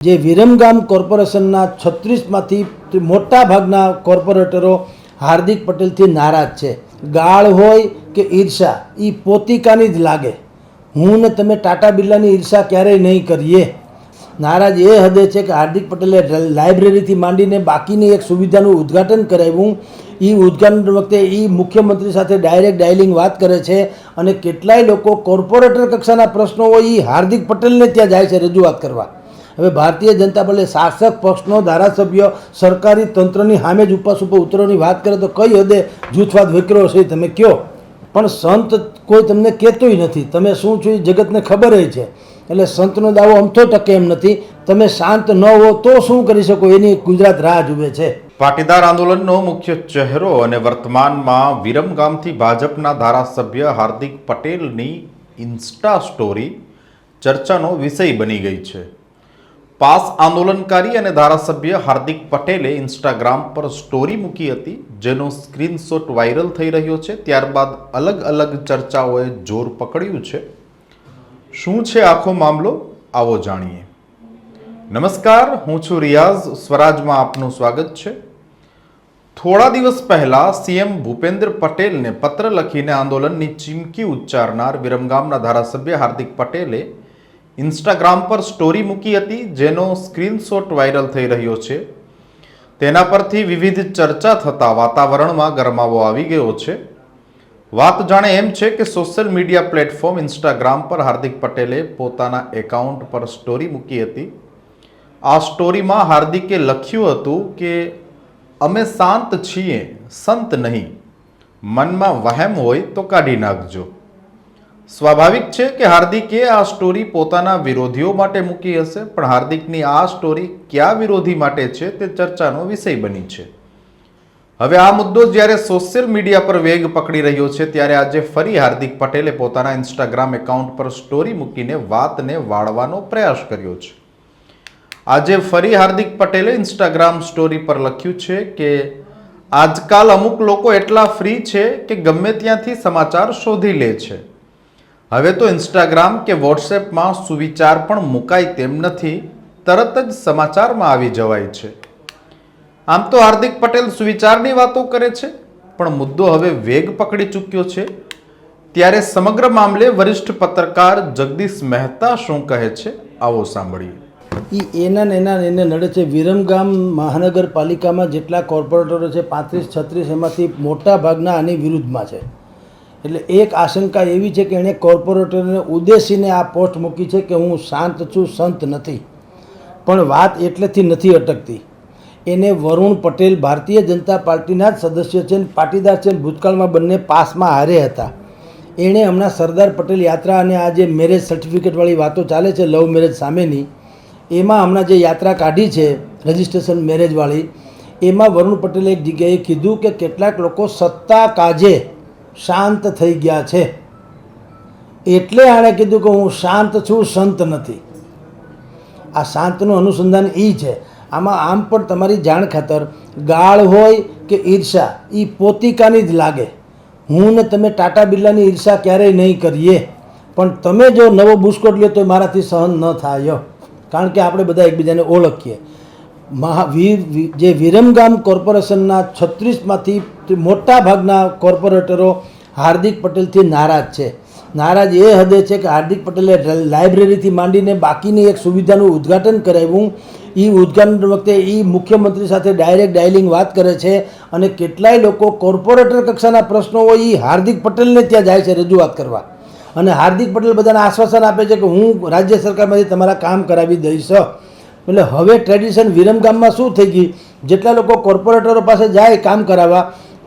જે વિરમગામ કોર્પોરેશનના છત્રીસમાંથી મોટા ભાગના કોર્પોરેટરો હાર્દિક પટેલથી નારાજ છે. ગાળ હોય કે ઈર્ષા એ પોતિકાની જ લાગે. હું ને તમે ટાટા બિરલાની ઈર્ષા ક્યારેય નહીં કરીએ. નારાજ એ હદે છે કે હાર્દિક પટેલે લાઇબ્રેરીથી માંડીને બાકીની એક સુવિધાનું ઉદ્ઘાટન કરાવ્યું. એ ઉદ્ઘાટન વખતે એ મુખ્યમંત્રી સાથે ડાયરેક્ટ ડાયલિંગ વાત કરે છે અને કેટલાય લોકો કોર્પોરેટર કક્ષાના પ્રશ્નો હોય એ હાર્દિક પટેલને ત્યાં જાય છે રજૂઆત કરવા. હવે ભારતીય જનતા પાર્ટી શાસક પક્ષનો ધારાસભ્ય, સરકારી તંત્રની સામે જ ઉપાસ ઉપર ઉતરવાની વાત કરે તો કઈ હદે જૂથવાદ વિકરો છે તમે કયો? પણ સંત કોઈ તમને કહેતોય નથી. તમે શું છો એ જગતને ખબર છે. એટલે સંતનો દાવો અમથો ટકે એમ નથી. તમે શાંત ન હો તો શું કરી શકો? એની ગુજરાત રાહ જુએ છે. પાટીદાર આંદોલનનો મુખ્ય ચહેરો અને વર્તમાનમાં વિરમગામથી ભાજપના ધારાસભ્ય હાર્દિક પટેલની ઇન્સ્ટા સ્ટોરી ચર્ચાનો વિષય બની ગઈ છે. પાસ આંદોલનકારી અને ધારાસભ્ય હાર્દિક પટેલે ઇન્સ્ટાગ્રામ પર સ્ટોરી મૂકી હતી, જેનો સ્ક્રીનશોટ વાયરલ થઈ રહ્યો છે. ત્યારબાદ અલગ અલગ ચર્ચાઓએ જોર પકડ્યું છે. શું છે આખો મામલો? આવો જાણીએ. નમસ્કાર, હું છું રિયાઝ. સ્વરાજમાં આપનું સ્વાગત છે. થોડા દિવસ પહેલા સીએમ ભૂપેન્દ્ર પટેલને પત્ર લખીને આંદોલનની ચીમકી ઉચ્ચારનાર વિરમગામના ધારાસભ્ય હાર્દિક પટેલે ઇન્સ્ટાગ્રામ પર સ્ટોરી મૂકી હતી, જેનો સ્ક્રીનશોટ વાયરલ થઈ રહ્યો છે. તેના પરથી વિવિધ ચર્ચા થતા વાતાવરણમાં ગરમાવો આવી ગયો છે. વાત જાણે એમ છે કે સોશિયલ મીડિયા પ્લેટફોર્મ ઇન્સ્ટાગ્રામ પર હાર્દિક પટેલે પોતાના એકાઉન્ટ પર સ્ટોરી મૂકી હતી. આ સ્ટોરીમાં હાર્દિકે લખ્યું હતું કે, અમે શાંત છીએ, સંત નહીં. મનમાં વહેમ હોય તો કાઢી નાખજો. સ્વાભાવિક છે કે હાર્દિકે આ સ્ટોરી પોતાના વિરોધીઓ માટે મૂકી હશે, પણ હાર્દિકની આ સ્ટોરી કયા વિરોધી માટે છે તે ચર્ચાનો વિષય બની છે. હવે આ મુદ્દો જ્યારે સોશિયલ મીડિયા પર વેગ પકડી રહ્યો છે, ત્યારે આજે ફરી હાર્દિક પટેલે પોતાના ઇન્સ્ટાગ્રામ એકાઉન્ટ પર સ્ટોરી મૂકીને વાતને વાળવાનો પ્રયાસ કર્યો છે. આજે ફરી હાર્દિક પટેલે ઇન્સ્ટાગ્રામ સ્ટોરી પર લખ્યું છે કે, આજકાલ અમુક લોકો એટલા ફ્રી છે કે ગમે ત્યાંથી સમાચાર શોધી લે છે. હવે તો ઇન્સ્ટાગ્રામ કે વોટ્સએપમાં સુવિચાર પણ મુકાય તેમ નથી, તરત જ સમાચારમાં આવી જવાય છે. આમ તો હાર્દિક પટેલ સુવિચારની વાતો કરે છે, પણ મુદ્દો હવે વેગ પકડી ચૂક્યો છે. ત્યારે સમગ્ર મામલે વરિષ્ઠ પત્રકાર જગદીશ મહેતા શું કહે છે, આવો સાંભળીએ. એ એના ને એના એને નડે છે વિરમગામ મહાનગરપાલિકામાં જેટલા કોર્પોરેટરો છે, પાંત્રીસ છત્રીસ એમાંથી મોટા ભાગના આની વિરુદ્ધમાં છે. એટલે એક આશંકા એવી છે કે એણે કોર્પોરેટરને ઉદ્દેશીને આ પોસ્ટ મૂકી છે કે હું શાંત છું, સંત નથી. પણ વાત એટલેથી નથી અટકતી. એને વરુણ પટેલ ભારતીય જનતા પાર્ટીના જ સદસ્ય છે પાટીદાર છે ભૂતકાળમાં બંને પાસમાં હારે હતા. એણે હમણાં સરદાર પટેલ યાત્રા અને આ જે મેરેજ સર્ટિફિકેટવાળી વાતો ચાલે છે, લવ મેરેજ સામેની, એમાં હમણાં જે યાત્રા કાઢી છે, રજિસ્ટ્રેશન મેરેજવાળી, એમાં વરુણ પટેલે એક જગ્યાએ કીધું કે કેટલાક લોકો સત્તા કાજે શાંત થઈ ગયા છે. એટલે આણે કીધું કે હું શાંત છું, સંત નથી. આ શાંતનું અનુસંધાન એ છે. આમાં આમ પણ તમારી જાણ ખાતર ગાળ હોય કે ઈર્ષા એ પોતિકાની જ લાગે. હું ને તમે ટાટા બિરલાની ઈર્ષા ક્યારેય નહીં કરીએ. પણ તમે જો નવો બુસ્કોટ લ્યો તો મારાથી સહન ન થાય. કારણ કે આપણે બધા એકબીજાને ઓળખીએ. મહાવીર, જે વિરમગામ કોર્પોરેશનના છત્રીસમાંથી મોટા ભાગના કોર્પોરેટરો હાર્દિક પટેલથી નારાજ છે. નારાજ એ હદે છે કે હાર્દિક પટેલે લાઇબ્રેરીથી માંડીને બાકીની એક સુવિધાનું ઉદ્ઘાટન કરાવ્યું. એ ઉદ્ઘાટન વખતે એ મુખ્યમંત્રી સાથે ડાયરેક્ટ ડાયલિંગ વાત કરે છે અને કેટલાય લોકો કોર્પોરેટર કક્ષાના પ્રશ્નો હોય એ હાર્દિક પટેલને ત્યાં જાય છે રજૂઆત કરવા. અને હાર્દિક પટેલ બધાને આશ્વાસન આપે છે કે હું રાજ્ય સરકારમાંથી તમારા કામ કરાવી દઈશ. એટલે હવે ટ્રેડિશન વિરમગામમાં શું થઈ ગઈ જેટલા લોકો કોર્પોરેટરો પાસે જાય કામ કરાવવા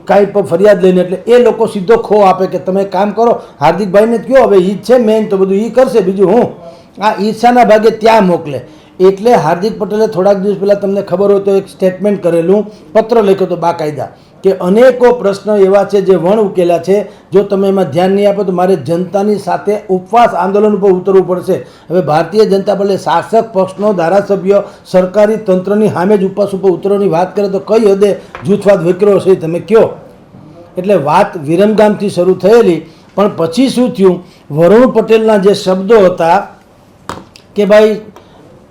કાંઈ પણ ફરિયાદ લઈને એટલે એ લોકો સીધો ખો આપે કે તમે કામ કરો. હાર્દિકભાઈને કહો હવે ઈ છે મેઇન તો બધું એ કરશે, બીજું હું? આ ઈર્ષાના ભાગે ત્યાં મોકલે. એટલે હાર્દિક પટેલે થોડાક દિવસ પહેલાં તમને ખબર હોય તો એક સ્ટેટમેન્ટ કરેલું, પત્ર લખ્યો હતો બાકાયદા. કે અનેકો પ્રશ્નો એવા છે જે વણ ઉકેલા છે. જો તમે એમાં ધ્યાન નહીં આપો તો મારે જનતાની સાથે ઉપવાસ આંદોલન ઉપર ઉતરવું પડશે. હવે ભારતીય જનતા પાર્ટી શાસક પક્ષનો ધારાસભ્ય, સરકારી તંત્રની સામે જ ઉપવાસ ઉપર ઉતરવાની વાત કરે તો કઈ હદે જૂથવાદ વિકરો છે તમે કયો? એટલે વાત વિરમગામથી શરૂ થયેલી. પણ પછી શું થયું? વરુણ પટેલના જે શબ્દો હતા કે ભાઈ,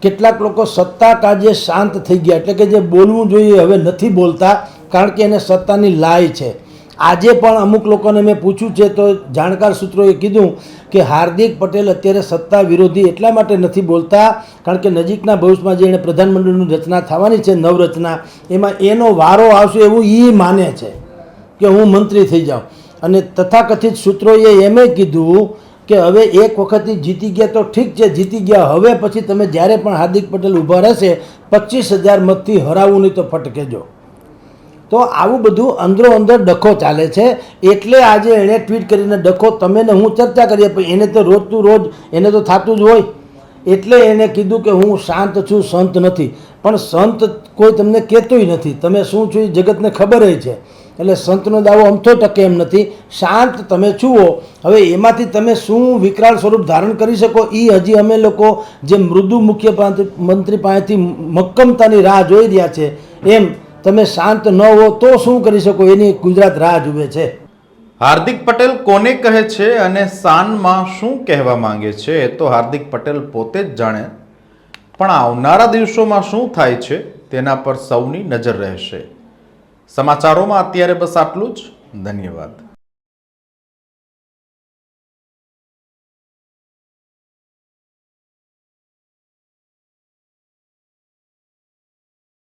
કેટલાક લોકો સત્તા કાજે શાંત થઈ ગયા. એટલે કે જે બોલવું જોઈએ હવે નથી બોલતા. કારણ કે એને સત્તાની લાય છે. આજે પણ અમુક લોકોને મેં પૂછ્યું છે, તો જાણકાર સૂત્રોએ કીધું કે હાર્દિક પટેલ અત્યારે સત્તા વિરોધી એટલા માટે નથી બોલતા, કારણ કે નજીકના ભવિષ્યમાં જે એણે પ્રધાનમંત્રીની રચના થવાની છે, નવરચના, એમાં એનો વારો આવશે એવું એ માને છે કે હું મંત્રી થઈ જાઉં. અને તથાકથિત સૂત્રોએ એમે કીધું કે હવે એક વખત જીતી ગયા તો ઠીક છે, જીતી ગયા, હવે પછી તમે જ્યારે પણ હાર્દિક પટેલ ઊભા રહેશે, પચીસ હજાર મતથી હરાવવું નહીં તો ફટકેજો. તો આવું બધું અંદરો અંદર ડખો ચાલે છે. એટલે આજે એણે ટ્વીટ કરીને ડખો, તમે ને હું ચર્ચા કરીએ, પણ એને તો રોજતું રોજ, એને તો થતું જ હોય. એટલે એણે કીધું કે હું શાંત છું, સંત નથી. પણ સંત કોઈ તમને કહેતુંય નથી. તમે શું છો એ જગતને ખબર છે. એટલે સંતનો દાવો અમથો ટકે એમ નથી. શાંત તમે છુઓ. હવે એમાંથી તમે શું વિકરાળ સ્વરૂપ ધારણ કરી શકો? એ હજી અમે લોકો જે મૃદુ મુખ્ય મંત્રી પાસેથી મક્કમતાની રાહ જોઈ રહ્યા છે. એમ તમે શાંત ન હો, તો શું કરી શકો? એની ગુજરાત રાહ જુએ છે. હાર્દિક પટેલ કોને કહે છે અને શાનમાં શું કહેવા માંગે છે એ તો હાર્દિક પટેલ પોતે જ જાણે. પણ આવનારા દિવસોમાં શું થાય છે તેના પર સૌની નજર રહેશે. સમાચારોમાં અત્યારે બસ આટલું જ. ધન્યવાદ.